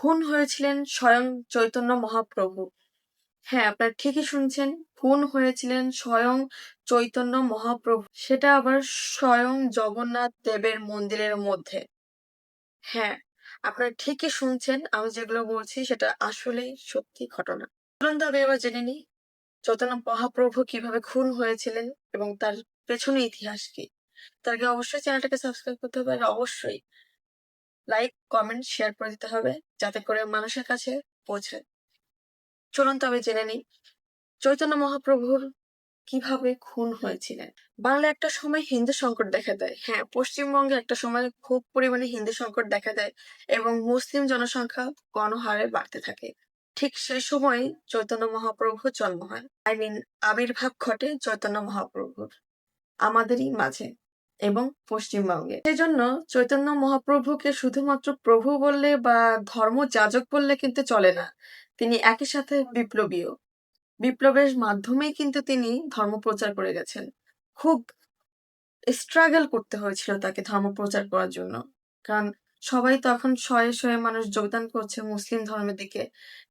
খুন হয়েছিলেন স্বয়ং চৈতন্য মহাপ্রভু। হ্যাঁ আপনারা ঠিকই শুনছেন, খুন হয়েছিলেন স্বয়ং চৈতন্য মহাপ্রভু। সেটা আবার স্বয়ং জগন্নাথ দেবের মন্দিরের মধ্যে। হ্যাঁ আপনারা ঠিকই শুনছেন, আমি যেগুলো বলছি সেটা আসলেই সত্যি ঘটনা। চলুন তবে এবার জেনে নিই, চৈতন্য মহাপ্রভু কীভাবে খুন হয়েছিলেন এবং তার পেছনে ইতিহাস কি? তার আগে অবশ্যই চ্যানেলটাকে সাবস্ক্রাইব করতে হবে অবশ্যই লাইক কমেন্ট শেয়ার করে দিতে হবে যাতে করে মানুষের কাছে পৌঁছে। চলুন তবে জেনে নিই, চৈতন্য মহাপ্রভুর কীভাবে খুন হয়েছিলেন? বাংলায় একটা সময় হিন্দু সংকট দেখা দেয়। হ্যাঁ পশ্চিমবঙ্গে একটা সময় খুব পরিমাণে হিন্দু সংকট দেখা দেয় এবং মুসলিম জনসংখ্যা গণহারে বাড়তে থাকে। ঠিক সেই সময় চৈতন্য মহাপ্রভুর জন্ম হয়। আই মিন আবির্ভাব ঘটে চৈতন্য মহাপ্রভুর, আমাদেরই মাঝে। এবং পশ্চিমবঙ্গে। সেজন্য চৈতন্য মহাপ্রভুকে শুধুমাত্র প্রভু বললে বা ধর্ম যাজক বললে কিন্তু চলে না, তিনি একই সাথে বিপ্লবীও। বিপ্লবের মাধ্যমেই কিন্তু তিনি ধর্ম প্রচার করে গেছেন। খুব স্ট্রাগল করতে হয়েছিল তাকে ধর্ম প্রচার করার জন্য। কারণ সবাই তখন শয়ে শয়ে মানুষ যোগদান করছে মুসলিম ধর্মের দিকে।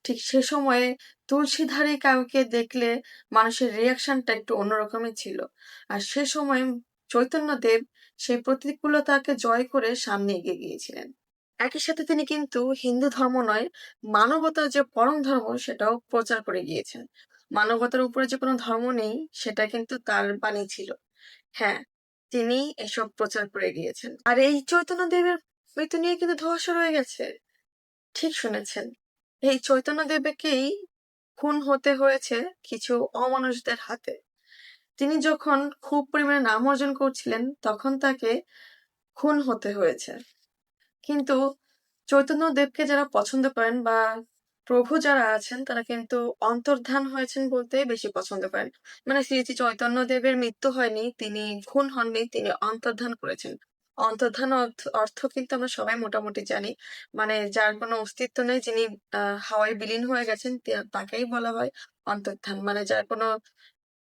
ঠিক সে সময়ে তুলসীধারী কাউকে দেখলে মানুষের রিয়াকশনটা একটু অন্যরকমই ছিল। আর সে সময় চৈতন্যদেব সেই প্রতিকূলতাকে জয় করে সামনে এগিয়ে গিয়েছিলেন। একই সাথে তিনি কিন্তু হিন্দু ধর্ম নয়, মানবতার যে পরম ধর্ম সেটাও প্রচার করে গিয়েছেন। মানবতার উপরে যে কোনো ধর্ম নেই, সেটা কিন্তু তার বাণী ছিল। হ্যাঁ তিনি এসব প্রচার করে গিয়েছেন। আর এই চৈতন্য দেবের মৃত্যু নিয়ে কিন্তু ধোয়াশা রয়ে গেছে। ঠিক শুনেছেন। এই চৈতন্য দেবকেই খুন হতে হয়েছে কিছু অমানুষদের হাতে। তিনি যখন খুব পরিমাণে নাম অর্জন করছিলেন, তখন তাকে খুন হতে হয়েছে। কিন্তু চৈতন্য দেবকে যারা পছন্দ করেন বা প্রভু যারা আছেন, তারা কিন্তু অন্তর্ধান হয়েছেন বলতে বেশি পছন্দ করেন। মানে শ্রী শ্রী চৈতন্য দেবের মৃত্যু হয়নি, তিনি খুন হননি, তিনি অন্তর্ধান করেছেন। অন্তর্ধান অর্থ কিন্তু আমরা সবাই মোটামুটি জানি। মানে যার কোনো অস্তিত্ব নেই, যিনি হাওয়ায় বিলীন হয়ে গেছেন তাকেই বলা হয় অন্তর্ধান। মানে যার কোনো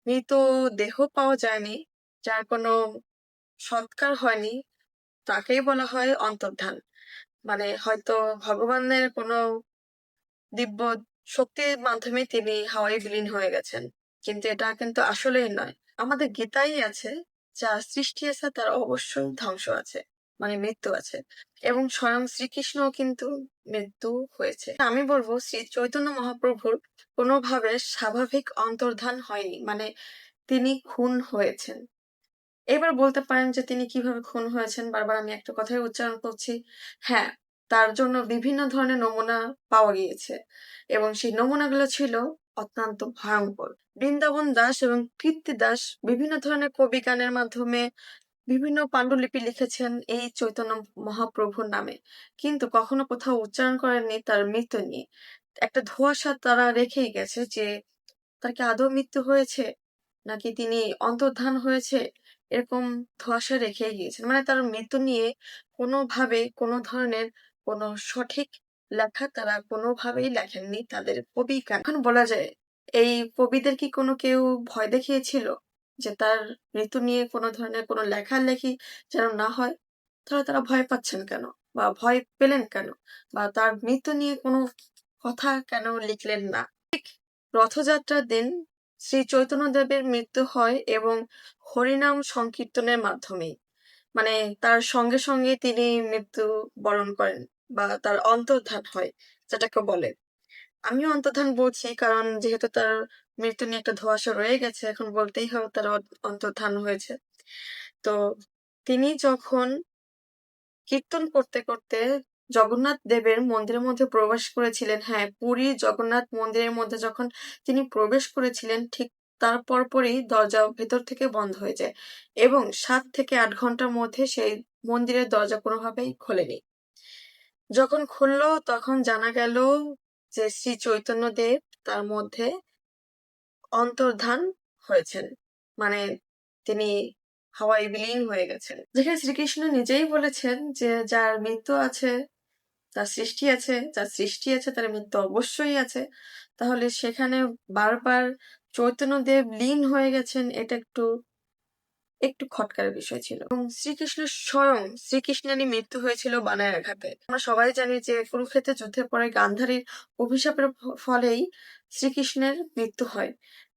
মৃত দেহ পাওয়া যায়নি, যার কোনো সৎকার হয়নি, তাকেই বলা হয় অন্তর্ধান। মানে হয়তো ভগবানের কোনো দিব্য শক্তির মাধ্যমে তিনি হাওয়ায় বিলীন হয়ে গেছেন, কিন্তু এটা কিন্তু আসলেই নয়। আমাদের গীতাই আছে যা সৃষ্টি আছে, তার অবশ্যই ধ্বংস আছে। মানে মৃত্যু আছে। এবং স্বয়ং শ্রীকৃষ্ণ কিন্তু মৃত্যু হয়েছে। আমি বলব, শ্রী চৈতন্য মহাপ্রভুর কোনোভাবে স্বাভাবিক অন্তর্ধান হয়নি। মানে তিনি খুন হয়েছেন। এবার বলতে পারেন যে তিনি কীভাবে খুন হয়েছেন। বারবার আমি একটা কথাই উচ্চারণ করছি। হ্যাঁ তার জন্য বিভিন্ন ধরনের নমুনা পাওয়া গিয়েছে। এবং সেই নমুনাগুলো ছিল অত্যন্ত ভয়ঙ্কর। বৃন্দাবন দাস এবং কীর্তি দাস বিভিন্ন ধরনের কবি গানের মাধ্যমে বিভিন্ন পাণ্ডুলিপি লিখেছেন এই চৈতন্য মহাপ্রভুর নামে। কিন্তু কখনো কোথাও উচ্চারণ করেননি তার মৃত্যু নিয়ে। একটা ধোঁয়াশা তারা রেখেই গেছে যে, তার কি আদৌ মৃত্যু হয়েছে? নাকি তিনি অন্তর্ধান হয়েছে? এরকম ধোঁয়াশা রেখে গিয়েছেন। মানে তার মৃত্যু নিয়ে কোনোভাবে, কোনো ধরনের কোনো সঠিক লেখা তারা কোনোভাবেই লেখেননি তাদের কবি এখন বলা যায়, এই কবিদের কি কোনো কেউ ভয় দেখিয়েছিল? যে তার মৃত্যু নিয়ে কোনো ধরনের কোনো লেখালেখি যেন না হয়, তাহলে তারা ভয় পাচ্ছেন কেন? বা ভয় পেলেন কেন? বা তার মৃত্যু নিয়ে কোনো কথা কেন লিখলেন না? ঠিক রথযাত্রার দিন শ্রী চৈতন্যদেবের মৃত্যু হয় এবং হরিনাম সংকীর্তনের মাধ্যমেই। মানে তার সঙ্গে সঙ্গে তিনি মৃত্যু বরণ করেন বা তার অন্তর্ধান হয়, যেটাকে বলে। আমিও অন্তর্ধান বলছি, কারণ যেহেতু তার মৃত্যু নিয়ে একটা ধোঁয়াশা রয়ে গেছে, এখন বলতেই হবে তার অন্তর্ধান হয়েছে। তো তিনি যখন কীর্তন করতে করতে জগন্নাথ দেবের মন্দিরের মধ্যে প্রবেশ করেছিলেন হ্যাঁ পুরী জগন্নাথ মন্দিরের মধ্যে যখন তিনি প্রবেশ করেছিলেন, ঠিক তার পরপরই দরজা ভেতর থেকে বন্ধ হয়ে যায় এবং সাত থেকে আট ঘণ্টার মধ্যে সেই মন্দিরের দরজা কোনোভাবেই খোলেনি। যখন খুললো, তখন জানা গেল যে শ্রী চৈতন্য দেব তার মধ্যে অন্তর্ধান হয়েছেন। মানে তিনি হাওয়ায় বিলীন হয়ে গেছেন। যেখানে শ্রীকৃষ্ণ নিজেই বলেছেন যে যার মৃত্যু আছে, তার সৃষ্টি আছে, যার সৃষ্টি আছে, তার মৃত্যু অবশ্যই আছে। তাহলে সেখানে বারবার চৈতন্যদেব লীন হয়ে গেছেন, এটা একটু একটু খটকার বিষয় ছিল। এবং শ্রীকৃষ্ণ স্বয়ং শ্রীকৃষ্ণেরই মৃত্যু হয়েছিল বানায় আঘাতে। আমরা সবাই জানি যে কুরুক্ষেত্রের যুদ্ধের পরে গান্ধারীর অভিশাপের ফলেই শ্রীকৃষ্ণের মৃত্যু হয়।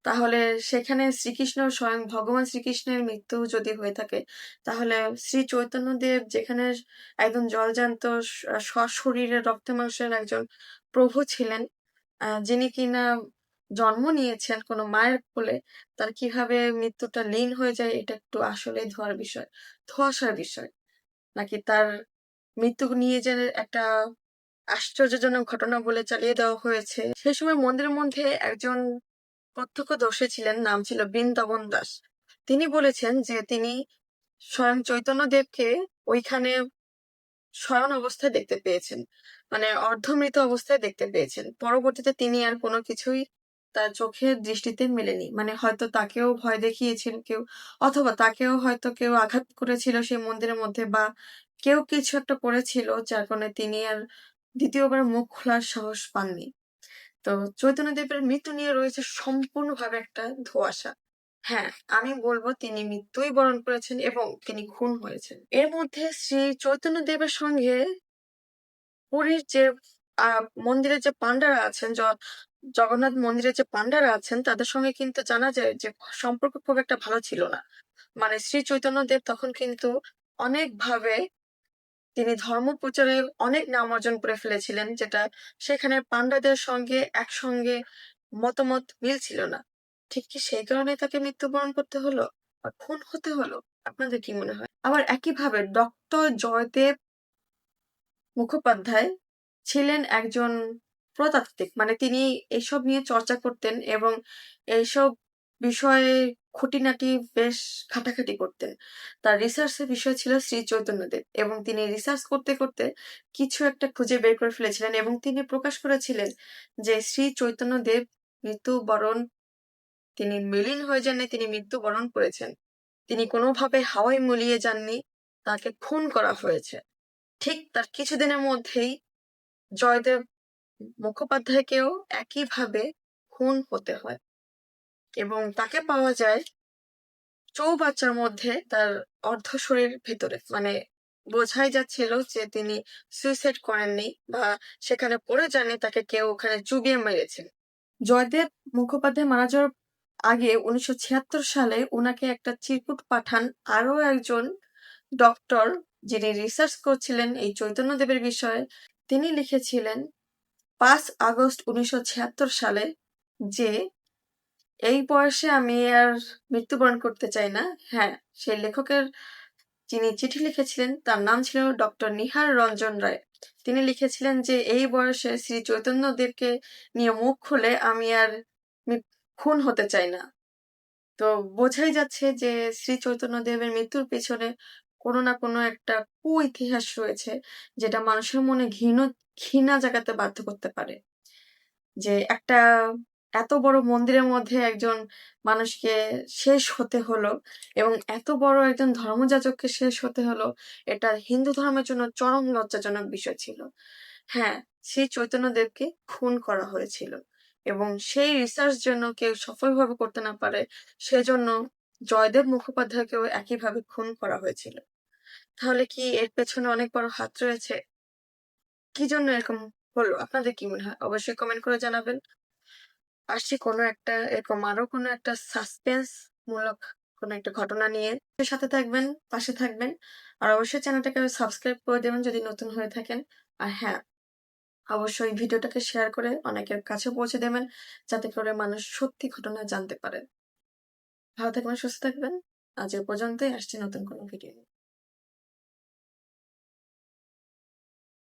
তাহলে সেখানে শ্রীকৃষ্ণ স্বয়ং ভগবান শ্রীকৃষ্ণের মৃত্যু যদি হয়ে থাকে, তাহলে শ্রী চৈতন্যদেব যেখানে একদম জলজান্ত সশরীরে রক্ত মাংসের একজন প্রভু ছিলেন যিনি কিনা জন্ম নিয়েছেন কোনো মায়ের কোলে, তার কীভাবে মৃত্যুটা লীন হয়ে যায় এটা একটু আসলে ধোয়ার বিষয়, ধোয়াশার বিষয়। নাকি তার মৃত্যু নিয়ে যে একটা আশ্চর্যজনক ঘটনা বলে চালিয়ে দেওয়া হয়েছে, সেই সময় মন্দিরের মধ্যে একজন প্রত্যক্ষদর্শী ছিলেন, নাম ছিল বৃন্দাবন দাস। তিনি বলেছেন যে তিনি স্বয়ং চৈতন্য দেবকে ওইখানে শয়ন অবস্থায় দেখতে পেয়েছেন মানে অর্ধমৃত অবস্থায় দেখতে পেয়েছেন। পরবর্তীতে তিনি আর কোনো কিছুই তার চোখের দৃষ্টিতে মেলেনি। মানে হয়তো তাকেও ভয় দেখিয়েছিল কেউ, অথবা তাকেও হয়তো কেউ আঘাত করেছিল সেই মন্দিরের মধ্যে বা কেউ কিছু একটা করেছিল যার কারণে তিনি আর দ্বিতীয়বার মুখ খোলার সাহস পাননি। তো চৈতন্যদেবের মৃত্যু নিয়ে রয়েছে সম্পূর্ণভাবে একটা ধোঁয়াশা। হ্যাঁ আমি বলব তিনি মৃত্যুই বরণ করেছেন এবং তিনি খুন হয়েছেন। এর মধ্যে শ্রী চৈতন্য দেবের সঙ্গে পুরীর যে মন্দিরের যে পান্ডারা আছেন জগন্নাথ মন্দিরে যে পান্ডারা আছেন, তাদের সঙ্গে কিন্তু জানা যায় যে সম্পর্ক খুব একটা ভালো ছিল না। মানে শ্রী চৈতন্য দেব তখন কিন্তু অনেকভাবে তিনি ধর্ম প্রচারে অনেক নাম অর্জন করে ফেলেছিলেন, যেটা সেখানে পান্ডাদের সঙ্গে একসঙ্গে মতামত মিল ছিল না। ঠিক কি সেই কারণে তাকে মৃত্যুবরণ করতে হলো? বা খুন হতে হলো? আপনাদের কি মনে হয়? আবার একইভাবে ডক্টর জয়দেব মুখোপাধ্যায় ছিলেন একজন প্রতাত্ত্বিক মানে তিনি এসব নিয়ে চর্চা করতেন এবং এইসব বিষয়ে খুঁটিনাটি বেশ ঘাটাঘাটি করতেন। তার রিসার্চের বিষয় ছিল শ্রী চৈতন্যদেব এবং তিনি রিসার্চ করতে করতে কিছু একটা খুঁজে বের করে ফেলেছিলেন এবং তিনি প্রকাশ করেছিলেন যে শ্রী চৈতন্যদেব মৃত্যুবরণ, তিনি মিলিন হয়ে যাননি, তিনি মৃত্যুবরণ করেছেন। তিনি কোনোভাবে হাওয়ায় মুলিয়ে যাননি, তাকে খুন করা হয়েছে। ঠিক তার কিছুদিনের মধ্যেই জয়দেব মুখোপাধ্যায়কেও একইভাবে খুন হতে হয় এবং তাকে পাওয়া যায় চৌবাচ্চার মধ্যে তার অর্ধ শরীর ভেতরে। মানে বোঝাই যাচ্ছিল যে তিনি সুইসাইড করেননি বা সেখানে পড়ে যাননি, তাকে কেউ ওখানে চুবিয়ে মেরেছেন জয়দেব মুখোপাধ্যায় মারা যাওয়ার আগে উনিশশো ছিয়াত্তর সালে ওনাকে একটা চিরকুট পাঠান আরও একজন ডক্টর যিনি রিসার্চ করছিলেন এই চৈতন্যদেবের বিষয়ে। তিনি লিখেছিলেন পাঁচ আগস্ট উনিশশো ছিয়াত্তর সালে যে এই বয়সে আমি আর মৃত্যুবরণ করতে চাই না হ্যাঁ সেই লেখকের যিনি চিঠি লিখেছিলেন, তার নাম ছিল ডক্টর নিহার রঞ্জন রায়। তিনি লিখেছিলেন যে, এই বয়সে শ্রী চৈতন্য দেবকে নিয়ে মুখ খুলে আমি আর খুন হতে চাই না। তো বোঝাই যাচ্ছে যে, শ্রী চৈতন্য দেবের মৃত্যুর পেছনে কোনো না কোনো একটা কু ইতিহাস রয়েছে যেটা মানুষের মনে ঘৃণ, ঘৃণা জাগাতে বাধ্য করতে পারে। যে একটা এত বড় মন্দিরের মধ্যে একজন মানুষকে শেষ হতে হলো এবং এত বড় একজন ধর্মযাজককে শেষ হতে হলো, এটা হিন্দু ধর্মের জন্য চরম লজ্জাজনক বিষয় ছিল। হ্যাঁ সেই চৈতন্যদেবকে খুন করা হয়েছিল এবং সেই রিসার্চ জন্য কেউ সফলভাবে করতে না পারে, সেজন্য জয়দেব মুখোপাধ্যায়কেও একইভাবে খুন করা হয়েছিল। তাহলে কি এর পেছনে অনেক বড় হাত রয়েছে? কি জন্য এরকম হলো? আপনাদের কি মনে হয়? অবশ্যই কমেন্ট করে জানাবেন। আসছি কোনো একটা, এরকম আরও কোনো একটা সাসপেন্স মূলক কোনো একটা ঘটনা নিয়ে। সাথে থাকবেন, পাশে থাকবেন। আর অবশ্যই চ্যানেলটাকে সাবস্ক্রাইব করে দেবেন যদি নতুন হয়ে থাকেন। আর হ্যাঁ অবশ্যই ভিডিওটাকে শেয়ার করে অনেকের কাছে পৌঁছে দেবেন। যাতে করে মানুষ সত্যি ঘটনা জানতে পারে। ভালো থাকবেন সুস্থ থাকবেন। আজ এ পর্যন্তই আসছে নতুন কোনো ভিডিও নিয়ে।